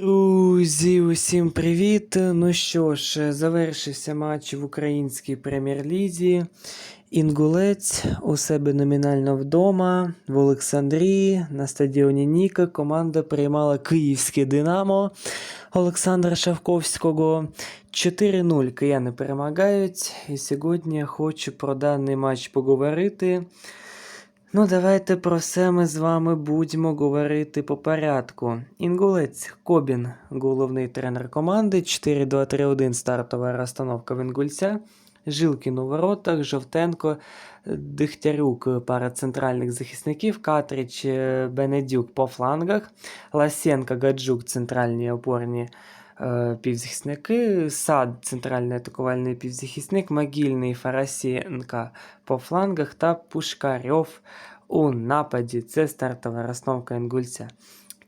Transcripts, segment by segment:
Друзі, усім привіт! Ну що ж, завершився матч в українській прем'єр-лізі. Інгулець у себе номінально вдома в Олександрії на стадіоні Ніка команда приймала київське Динамо Олександра Шавковського. 4-0 кияни перемагають. І сьогодні хочу про даний матч поговорити. Ну, давайте про все ми з вами будемо говорити по порядку. Інгулець Кобін, головний тренер команди. 4-2-3-1 стартова розстановка в Інгульця. Жилкін у воротах, Жовтенко, Дихтярюк, пара центральних захисників, Катрич, е, Бенедюк по флангах, Ласенко, Гаджук, центральні опорні півзахисники, Сад, центральний атакувальний півзахисник, Могильний, Фарасенка по флангах та Пушкарьов у нападі. Це стартова розстановка інгульця.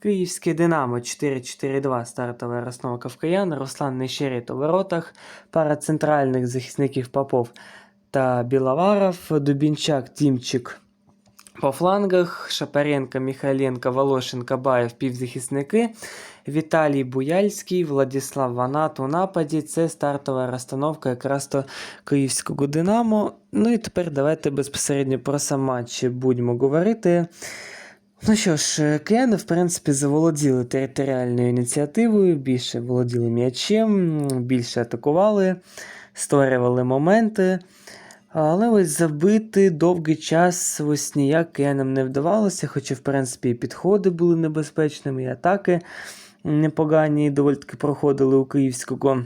Київське Динамо 4-4-2 стартова розстановка в киян, Руслан Нещерет у воротах, пара центральних захисників Попов та Біловаров, Дубінчак, Тімчик по флангах, Шапаренко, Михайленко, Волошин, Кабаєв, півзахисники, Віталій Буяльський, Владислав Ванат у нападі. Це стартова розстановка якраз то київського Динамо. Ну і тепер давайте безпосередньо про сам матч будемо говорити. Ну що ж, кияни, в принципі, заволоділи територіальною ініціативою, більше володіли м'ячем, більше атакували, створювали моменти. Але ось забити довгий час ось ніяк киянам не вдавалося, хоча, в принципі, і підходи були небезпечними, і атаки непогані, доволі таки проходили у київського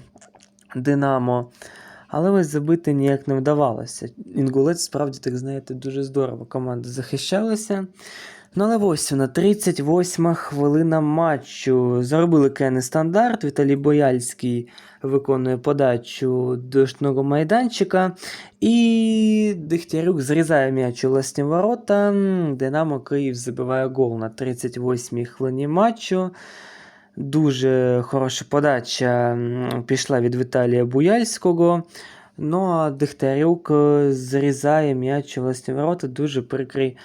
Динамо. Але ось забити ніяк не вдавалося. Інгулець, справді, так знаєте, дуже здорово команда захищалася. Ну, але ось вона, 38 хвилина матчу. Заробили Кени стандарт. Віталій Бояльський виконує подачу до штного майданчика. І Дегтярюк зрізає м'яч у власні ворота. Динамо Київ забиває гол на 38-й хвилині матчу. Дуже хороша подача пішла від Віталія Буяльського. Ну а Дегтярюк е, зрізає м'яч власні ворота. Дуже прикрий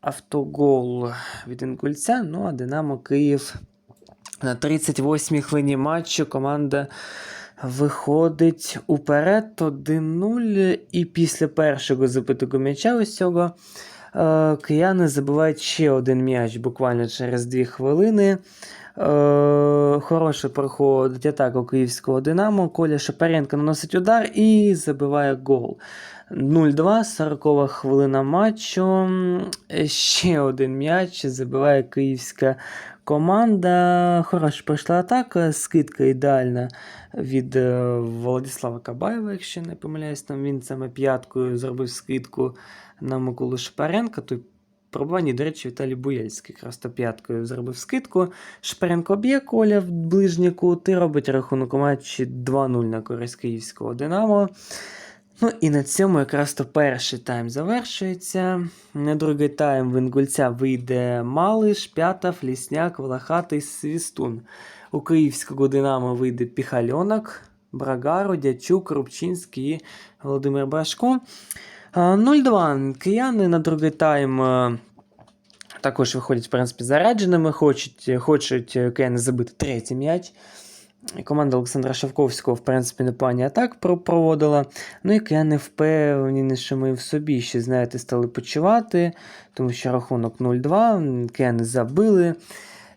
автогол від Інгульця. Ну а Динамо Київ на 38-й хвилині матчу команда виходить уперед 1-0. І після першого забитого м'яча ось цього е, кияни забивають ще один м'яч буквально через 2 хвилини. Е, Хороше проходить атака київського Динамо. Коля Шапаренко наносить удар і забиває гол. 0-2, 40 хвилина матчу. Ще один м'яч забиває київська команда. Хороша пройшла атака, скидка ідеальна від е, Владислава Кабаєва, якщо не помиляюсь, там він саме п'яткою зробив скидку на Миколу Шапаренка. Той пробуванні, до речі, Віталій Буєльський якраз то п'яткою зробив скидку. Шпаренко б'є коля в ближній кут і робить рахунок у матчі 2-0 на користь київського Динамо. Ну і на цьому якраз то перший тайм завершується. На другий тайм в Інгульця вийде Малиш, П'ятов, Лісняк, Волохатий, Свістун. У київського Динамо вийде Піхальонок, Брагару, Дячук, Рубчинський і Володимир Брашко. 0-2. Кияни на другий тайм е, також виходять, в принципі, зарядженими, хочуть хочуть кияни забити третій м'яч. Команда Олександра Шавковського, в принципі, непогані атак проводила. Ну і кияни впевнені, що ми в собі ще, знаєте, стали почувати, тому що рахунок 0-2, кияни забили.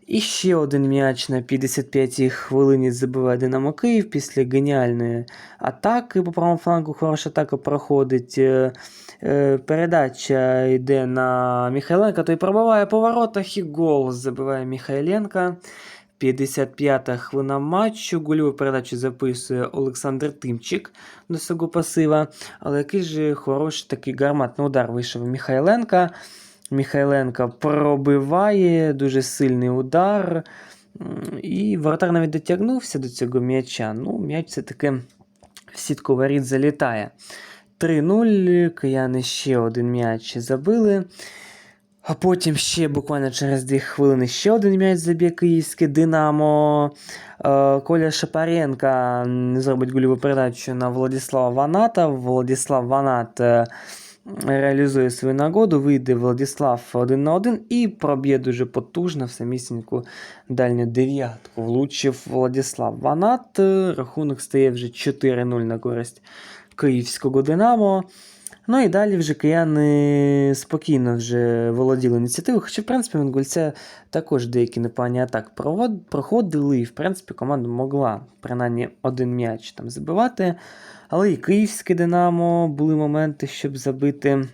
І ще один м'яч на 55-й хвилині забиває Динамо Київ після геніальної атаки по правому флангу. Хороша атака проходить. Е, е, передача йде на Михайленка, той пробиває по воротах і гол забиває Михайленка. 55-та хвилина матчу. Гольову передачу записує Олександр Тимчик до свого пасива. Але який же хороший такий гарматний удар вийшов Михайленка. Михайленка пробиває дуже сильний удар. І воротар навіть дотягнувся до цього м'яча. Ну, м'яч все-таки в сітку воріт залітає. 3-0. Кияни ще один м'яч забили. А потім ще буквально через 2 хвилини ще один м'яч заб'є київське Динамо. Е, Коля Шапаренка зробить гольову передачу на Владислава Ваната. Владислав Ванат. Реалізує свою нагоду, вийде Владислав один на один і проб'є дуже потужно в самісіньку дальню дев'ятку. Влучив Владислав Ванат. Рахунок стає вже 4-0 на користь київського Динамо. Ну і далі вже кияни спокійно вже володіли ініціативою. Хоча, в принципі, в Інгульця також деякі непогані атаки проходили, і, в принципі, команда могла принаймні один м'яч там забивати. Але і київське Динамо були моменти, щоб забити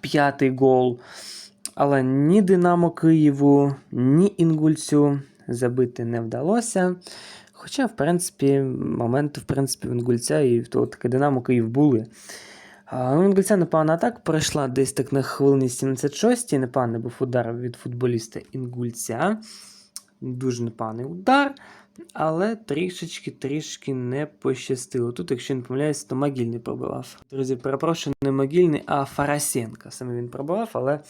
п'ятий гол. Але ні Динамо Києву, ні Інгульцю забити не вдалося. Хоча, в принципі, моменти в принципі, в Інгульця і того таке Динамо Київ були. А, Ну, непогана атака пройшла десь так на хвилині 76 Непоганий був удар від футболіста Інгульця. Дуже непоганий удар. Але трішечки трішки не пощастило. Тут, якщо не помиляюсь, то Могильний пробивав. Друзі, перепрошую, не Могильний, а Фарасенко. Саме він пробивав, але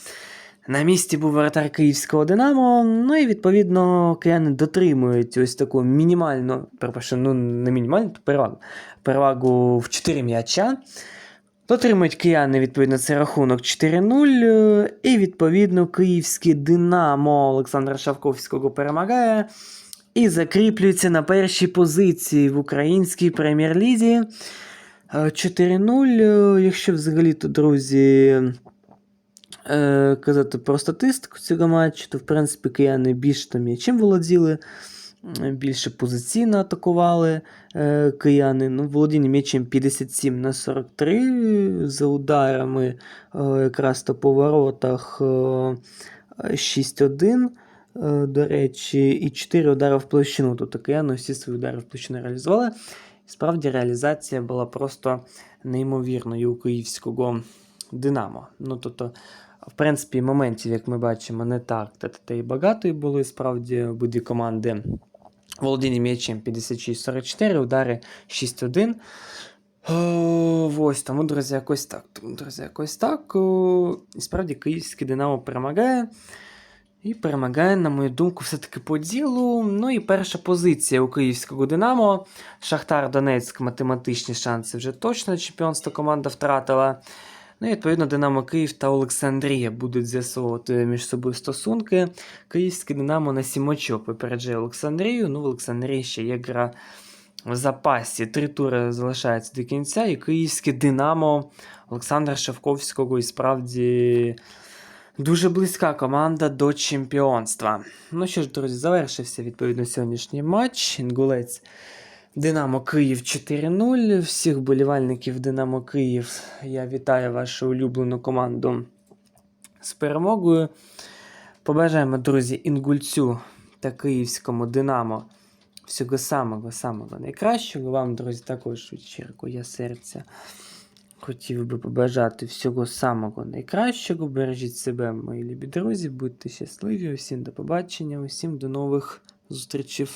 на місці був воротар київського Динамо. Ну і відповідно кияни дотримують ось таку мінімальну, перепрошую, ну не мінімальну, то перевагу. Перевагу в 4 м'яча. Дотримують кияни, відповідно, цей рахунок 4-0. е, І, відповідно, київське Динамо Олександра Шавковського перемагає і закріплюється на першій позиції в українській прем'єр-лізі. Е, 4-0. е, Якщо взагалі-то, друзі, е, казати про статистику цього матчу, то в принципі кияни більше там м'ячем володіли, більше позиційно атакували е, кияни. Ну, володіння м'ячем 57 на 43 за ударами е, якраз то по воротах е, 6-1. е, До речі, і 4 удари в площину. Тобто кияни всі свої удари в площину реалізували. І справді реалізація була просто неймовірною у київського Динамо. Ну, тобто, в принципі, моментів, як ми бачимо, не так та, та й багато і було. І справді обидві команди володіння м'ячем 56-44, удари 6-1. О, Ось тому, друзі, якось так. Тому, друзі, якось так. О, І справді київське Динамо перемагає. І перемагає, на мою думку, все-таки по ділу. Ну і перша позиція у київського Динамо. Шахтар Донецьк математичні шанси вже точно чемпіонство команда втратила. Ну і відповідно Динамо Київ та Олександрія будуть з'ясовувати між собою стосунки. Київське Динамо на сім очок випереджає Олександрію. Ну, в Олександрії ще є гра в запасі. Три тури залишаються до кінця, і київське Динамо Олександра Шавковського і справді. Дуже близька команда до чемпіонства. Ну що ж, друзі, завершився відповідно сьогоднішній матч. Інгулець Динамо Київ 4-0. Всіх болівальників Динамо Київ. Я вітаю вашу улюблену команду з перемогою. Побажаємо, друзі, інгульцю та київському Динамо. Всього самого самого найкращого. Вам, друзі, також щирого я серця хотів би побажати всього самого найкращого. Бережіть себе, мої любі друзі, будьте щасливі, усім до побачення, усім до нових зустрічей.